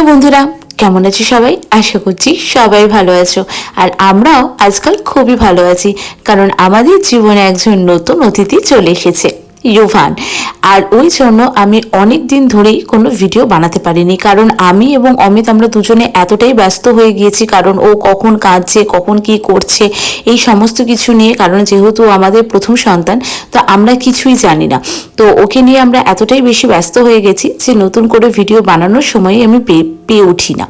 বন্ধুরা, কেমন আছো সবাই? আশা করছি সবাই ভালো আছো। আর আমরাও আজকাল খুবই ভালো আছি, কারণ আমাদের জীবনে একজন নতুন অতিথি চলে এসেছে। ইউভান আর ওই জন্য আমি অনেক দিন ধরেই কোনো ভিডিও বানাতে পারিনি। কারণ আমি এবং অমিত আমরা দুজনে এতটাই ব্যস্ত হয়ে গিয়েছি। কারণ ও কখন কাঁদছে, কখন কি করছে, এই সমস্ত কিছু নিয়ে। কারণ যেহেতু আমাদের প্রথম সন্তান, তো আমরা কিছুই জানি না। তো ওকে নিয়ে আমরা এতটাই বেশি ব্যস্ত হয়ে গেছি যে নতুন করে ভিডিও বানানোর সময় আমি পেয়ে উঠি না।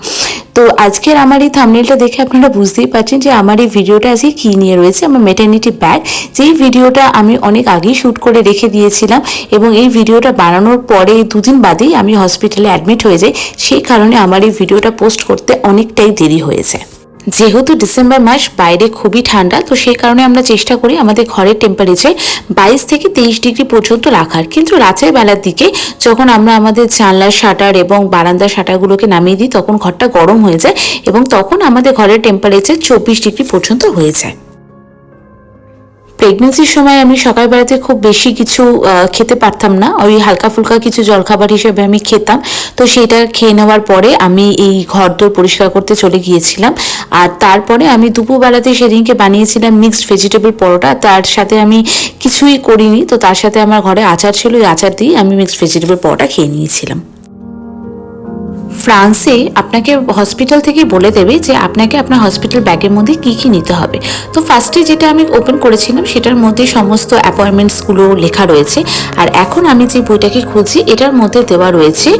তো আজকের আমার এই থামনেলটা দেখে আপনারা বুঝতেই পারছেন যে আমার এই ভিডিওটা আজকে কী নিয়ে রয়েছে, আমার মেটার্নিটি ব্যাগ যেই ভিডিওটা আমি অনেক আগেই শ্যুট করে রেখে দিয়েছিলাম এবং এই ভিডিওটা বানানোর পরে দুদিন বাদেই আমি হসপিটালে অ্যাডমিট হয়ে যাই, সেই কারণে আমার এই ভিডিওটা পোস্ট করতে অনেকটাই দেরি হয়েছে যেহেতু ডিসেম্বর মাস, বাইরে খুবই ঠান্ডা, তো সেই কারণে আমরা চেষ্টা করি আমাদের ঘরের টেম্পারেচার বাইশ থেকে তেইশ ডিগ্রি পর্যন্ত রাখার। কিন্তু রাতের বেলার দিকে যখন আমরা আমাদের জানলার শাটার এবং বারান্দার শাটারগুলোকে নামিয়ে দিই, তখন ঘরটা গরম হয়ে যায় এবং তখন আমাদের ঘরের টেম্পারেচার চব্বিশ ডিগ্রি পর্যন্ত হয়ে যায়। প্রেগনেন্সির সময় আমি সকালবেলাতে খুব বেশি কিছু খেতে পারতাম না। ওই হালকা ফুলকা কিছু জলখাবার হিসেবে আমি খেতাম। তো সেটা খেয়ে নেওয়ার পরে আমি এই ঘর দোর পরিষ্কার করতে চলে গিয়েছিলাম। আর তারপরে আমি দুপুরবেলাতে সেদিনকে বানিয়েছিলাম মিক্সড ভেজিটেবল পরোটা। তার সাথে আমি কিছুই করিনি। তো তার সাথে আমার ঘরে আচার ছিল, ওই আচার দিয়ে আমি মিক্সড ভেজিটেবল পরোটা খেয়ে নিয়েছিলাম। ফ্রান্সে আপনাকে হসপিটাল থেকে বলে দেবে যে আপনাকে আপনার হসপিটাল ব্যাগের মধ্যে কি কি নিতে হবে। তো ফার্স্টে যেটা আমি ওপেন করেছিলাম, সেটার মধ্যে সমস্ত অ্যাপয়েন্টমেন্টসগুলো লেখা রয়েছে। আর এখন আমি যে বইটাকে খুঁজছি, এটার মধ্যে দেওয়া রয়েছে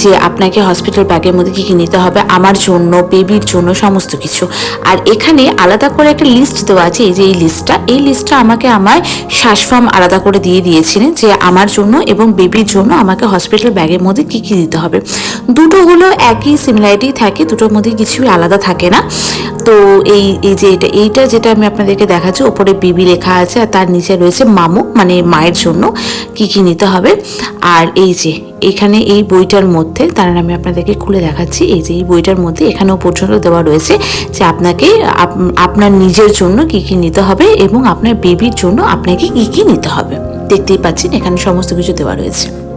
যে আপনাকে হসপিটাল ব্যাগের মধ্যে কি কি নিতে হবে, আমার জন্য বেবির জন্য সমস্ত কিছু। আর এখানে আলাদা করে একটা লিস্ট দেওয়া আছে, এই যে এই লিস্টটা এই লিস্টটা আমাকে আমার শ্বাসফর্ম আলাদা করে দিয়ে দিয়েছিলেন যে আমার জন্য এবং বেবির জন্য আমাকে হসপিটাল ব্যাগের মধ্যে কি কি দিতে হবে। দুটোগুলো একই সিমিলারিটি থাকে, দুটোর মধ্যে কিছুই আলাদা থাকে না। তো এই এই যে এটা, এইটা যেটা আমি আপনাদেরকে দেখাচ্ছি, ওপরে বিবি লেখা আছে আর তার নিচে রয়েছে মামু মানে মায়ের জন্য কি কি নিতে হবে। আর এই যে, এখানে এই বইটার মধ্যে, তার আমি আপনাদেরকে খুলে দেখাচ্ছি, এই যে এই বইটার মধ্যে এখানেও পর্যন্ত দেওয়া রয়েছে যে আপনাকে, আপ- আপনার নিজের জন্য কি কি নিতে হবে এবং আপনার বেবির জন্য আপনাকে কি কি নিতে হবে। দেখতেই পাচ্ছেন, এখানে সমস্ত কিছু দেওয়া রয়েছে।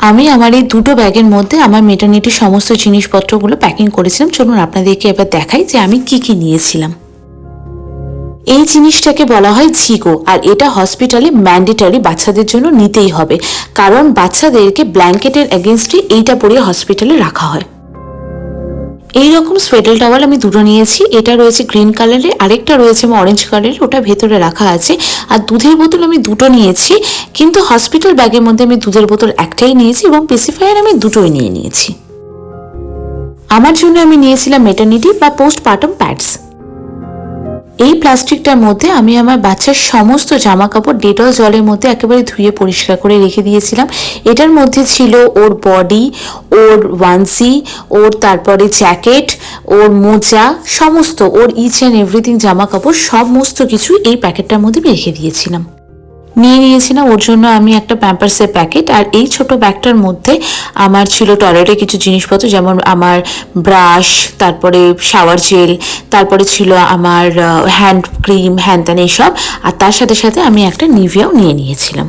আমি আমার এই দুটো ব্যাগের মধ্যে আমার মেটার্নিটির সমস্ত জিনিসপত্রগুলো প্যাকিং করেছিলাম। চলুন আপনাদেরকে এবার দেখাই যে আমি কি কি নিয়েছিলাম। এই জিনিসটাকে বলা হয় ঝিগো আর এটা হসপিটালে ম্যান্ডেটারি বাচ্চাদের জন্য নিতেই হবে। কারণ বাচ্চাদেরকে ব্ল্যাঙ্কেটের এগেনস্টে এইটা পরিয়ে হসপিটালে রাখা হয়। এই রকম সোয়েটার টাওয়াল আমি দুটো নিয়েছি। এটা রয়েছে গ্রিন কালারের আরেকটা রয়েছে অরেঞ্জ কালারের ওটা ভেতরে রাখা আছে। আর দুধের বোতল আমি দুটো নিয়েছি, কিন্তু হসপিটাল ব্যাগের মধ্যে আমি দুধের বোতল একটাই নিয়েছি এবং পেসিফায়ার আমি দুটোই নিয়ে নিয়েছি। আমার জন্য আমি নিয়েছিলাম মেটার্নিটি বা পোস্ট পার্টম প্যাডস এই প্লাস্টিকটার মধ্যে আমি আমার বাচ্চার সমস্ত জামা কাপড় ডেটল জলের মধ্যে একেবারে ধুয়ে পরিষ্কার করে রেখে দিয়েছিলাম। এটার মধ্যে ছিল ওর বডি ওর ওয়ানসি ওর তারপরে জ্যাকেট ওর মোজা, সমস্ত, ওর ইচ অ্যান্ড এভরিথিং জামা কাপড় সমস্ত কিছু এই প্যাকেটটার মধ্যে রেখে দিয়েছিলাম। নিয়ে নিয়েছিলাম, ওর জন্য আমি একটা প্যাম্পার্সের প্যাকেট আর এই ছোট ব্যাগটার মধ্যে আমার ছিল টয়লেটে কিছু জিনিসপত্র, যেমন আমার ব্রাশ তারপরে শাওয়ার জেল তারপরে ছিল আমার হ্যান্ড ক্রিম হ্যান ত্যান এইসব আর তার সাথে সাথে আমি একটা নিভিয়াও নিয়ে নিয়েছিলাম।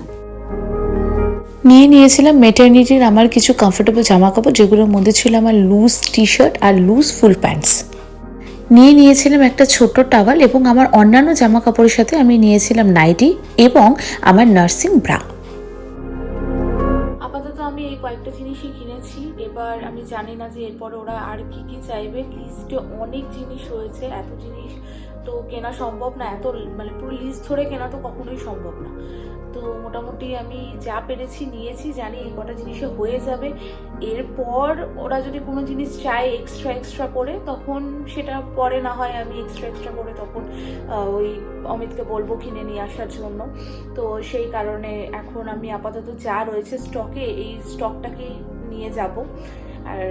নিয়ে নিয়েছিলাম মেটার্নিটির আমার কিছু কমফোর্টেবল জামা কাপড় যেগুলোর মধ্যে ছিল আমার লুজ টি শার্ট আর লুজ ফুল প্যান্টস নিয়ে নিয়েছিলাম একটা ছোট টাওয়াল এবং আমার অন্যান্য জামা কাপড়ের সাথে আমি নিয়েছিলাম নাইটি এবং আমার নার্সিং ব্রা। আপাতত আমি এই কয়েকটা জিনিসই কিনেছি। এবার আমি জানি না যে এরপর ওরা আর কি কি চাইবে। লিস্টে অনেক জিনিস রয়েছে। এত জিনিস তো কেনা সম্ভব না, এত মানে পুরো লিস্ট ধরে কেনা তো কখনোই সম্ভব না। তো মোটামুটি আমি যা পেরেছি নিয়েছি, জানি এই কটা জিনিসে হয়ে যাবে। এরপর ওরা যদি কোনো জিনিস চায় এক্সট্রা এক্সট্রা করে, তখন সেটা পরে না হয় আমি এক্সট্রা এক্সট্রা করে তখন ওই অমিতকে বলব কিনে নিয়ে আসার জন্য। তো সেই কারণে এখন আমি আপাতত যা রয়েছে স্টকে এই স্টকটাকেই নিয়ে যাব। আর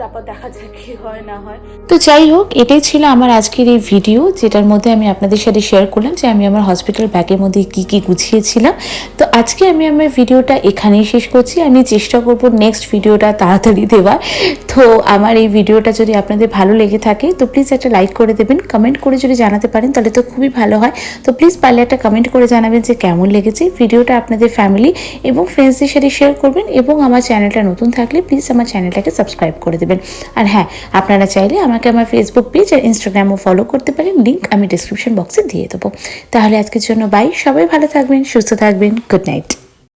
তারপর দেখা যাক কি হয়, না হয়। তো যাই হোক, এটাই ছিল আমার আজকের এই ভিডিও যেটার মধ্যে আমি আপনাদের সাথে শেয়ার করলাম যে আমি আমার হসপিটাল ব্যাগের মধ্যে কি কি গুছিয়েছিলাম। তো আজকে আমি আমার ভিডিওটা এখানেই শেষ করছি। আমি চেষ্টা করব নেক্সট ভিডিওটা তাড়াতাড়ি দেওয়ার। তো আমার এই ভিডিওটা যদি আপনাদের ভালো লেগে থাকে, তো প্লিজ একটা লাইক করে দেবেন। কমেন্ট করে যদি জানাতে পারেন, তাহলে তো খুবই ভালো হয়। তো প্লিজ পারলে একটা কমেন্ট করে জানাবেন যে কেমন লেগেছে ভিডিওটা আপনাদের ফ্যামিলি এবং ফ্রেন্ডসদের সাথে শেয়ার করবেন এবং আমার চ্যানেলটা নতুন থাকলে প্লিজ আমার চ্যানেলটাকে সাবস্ক্রাইব করে দেবেন। আর হ্যাঁ আপনারা চাইলে আমাকে আমার ফেসবুক পেজ আর ইনস্টাগ্রামও ফলো করতে পারেন। লিঙ্ক আমি ডিসক্রিপশন বক্সে দিয়ে দেবো। তাহলে আজকের জন্য বাই সবাই ভালো থাকবেন, সুস্থ থাকবেন। Good night